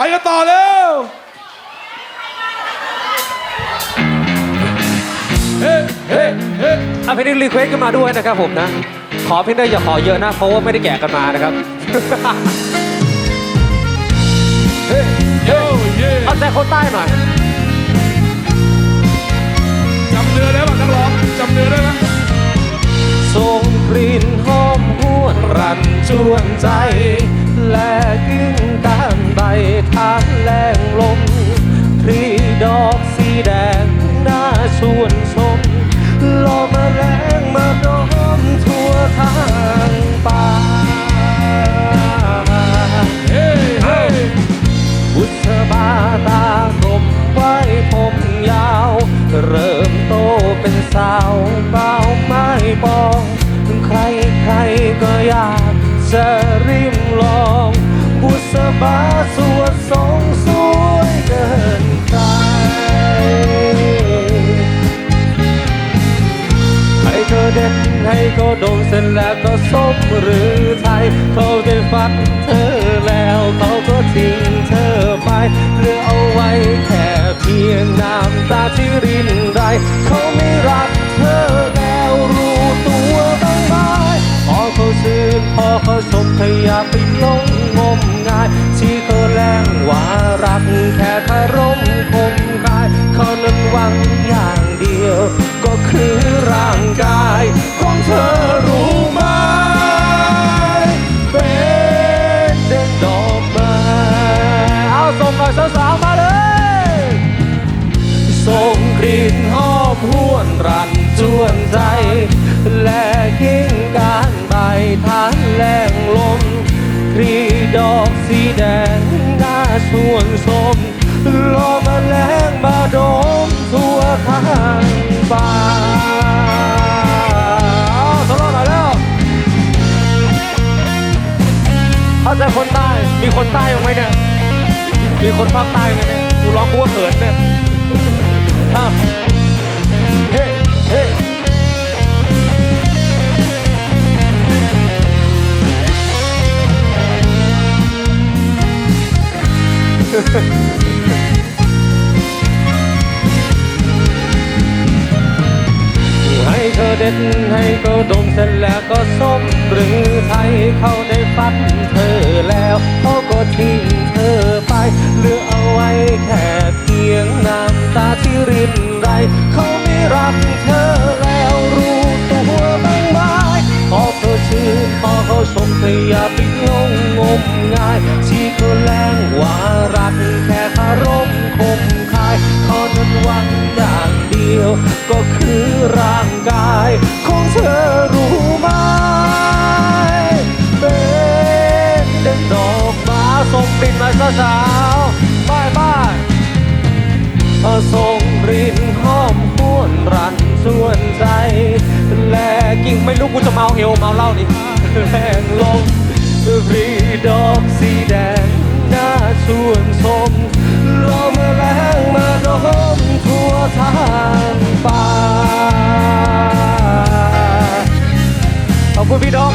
ไปกันต่อเร็วเฮ้เฮ้เฮ้อะเพลงนี้รีเควสกันมาด้วยนะครับผมนะ ขอเพลงได้อย่าขอเยอะนะเพราะว่าไม่ได้แกะกันมานะครับ เฮ้โยเย่เอาใจคนใต้หน่อยจำเนื้อได้ป่ะนักร้องจำเนื้อได้ไหมส่งกลิ่นหอมหวนรันจวนใจ ลมพรีดอกสีแดงน่าชวนชมลอมาแรงมาดอมทั่วทางป่าบุษบาตากลมไว้ผมยาว เริ่มโตเป็นสาวเบาไม้ปอง ใครใครก็อยากจะริมลอง บุษบาสวดทรงส เด็ดให้ก็ดมเสร็จแล้วก็สมหรือไทยเขาได้ฟัดเธอแล้วเขาก็ทิ้งเธอไปเหลือเอาไว้แค่เพียงน้ำตาที่รินไรเขาไม่รักเธอแล้วรู้ตัวบ้างไหมพอเขาชื่นพอเขาชมขยับไปลงงมงายที่เขาแรงว่ารักแค่ รันจวนใจ และกิ่งการใบทานแรงลมพรีดอกสีแดงน่าชวนชมลอมาแรงมาดมทั่วทางป่าเอาสโลว์หน่อยแล้วเอาใจคนใต้ มีคนใต้บ้างไหมเนี่ย มีคนภาคใต้ไหมเนี่ยกูร้องกูว่าเขินเนี่ย ให้เธอเด็ดให้ก็ดมเสร็จแล้วก็ส้มหรือไทยเขาได้ฟันเธอแล้วเขาก็ทิ้งเธอ ร่างกายของเธอรู้ไหมเป็นเด็กดอกไม้ส่งกลิ่นมาสาวๆบายบายส่งกลิ่นหอมหวนรันชวนใจ และกิ่งไม่รู้กูจะเมาเอวเมาเหล้าดิแรงลมรีดอกสีแดงหน่าชวนชมลมแรงมาดมทั่วทาง พี่น้อง